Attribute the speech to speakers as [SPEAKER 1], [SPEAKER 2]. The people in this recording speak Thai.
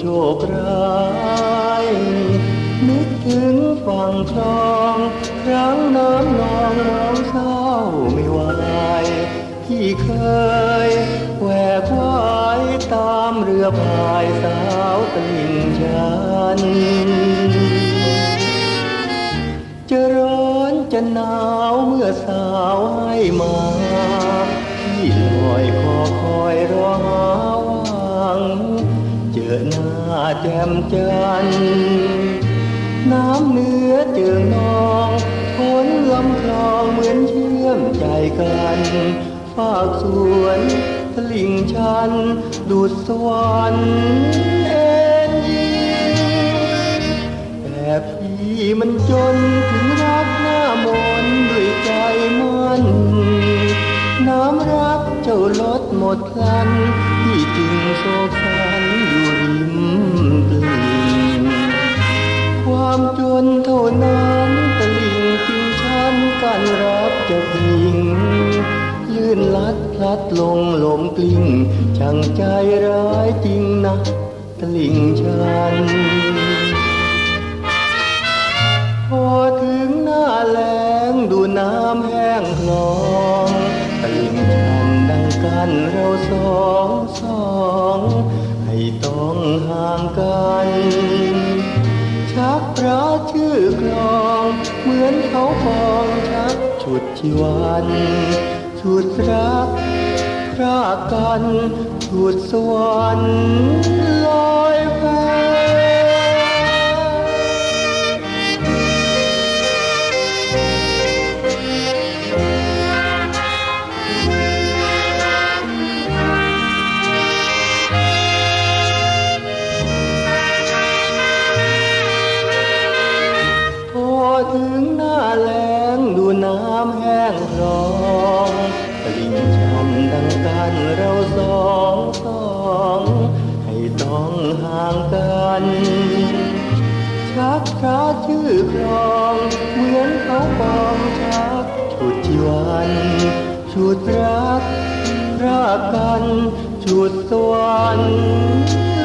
[SPEAKER 1] โชคร้ายนึกถึงฝั่งคลองครั้งน้ำนองร้องเศร้าไม่ไหวที่เคยแหวกว่ายตามเรือพายสาวตลิ่งชันจะร้อนจะหนาวเมื่อสาวให้มาที่ หน้าแจ่มจันทร์น้ำเนื้อเจืองนองพ้นลำคลองเหมือนเชื่อมใจกันฝากสวนตลิ่งชัน ดูดสวรรค์เอ็นยิงแต่พี่มันจนถึงรักหน้ามนด้วยใจมันน้ำรักเจ้าลดหมดพลันพี่จึงโศกสัน พลัดลงหลมกลิ้งช่างใจร้ายจริงนะตลิ่งชัน พอถึงหน้าแล้งดูน้ำแห้งคลองตลิ่งชันดังกันเราสองสองให้ต้องห่างกันชักพระชื่อคลอง เหมือนเขาปองชักฉุดชีวัน ฉุดรักพรากกันฉุดสวรรค์ลอยแพพอถึงหน้าแล้งดูน้ำแห้งคลองตลิ่งชันานเราสองสองให้ต้องห่างกัน ชักพระชื่อครอง เหมือนเขาปองชักชุดชีวันชุดรักรักกันชุดสวรรค์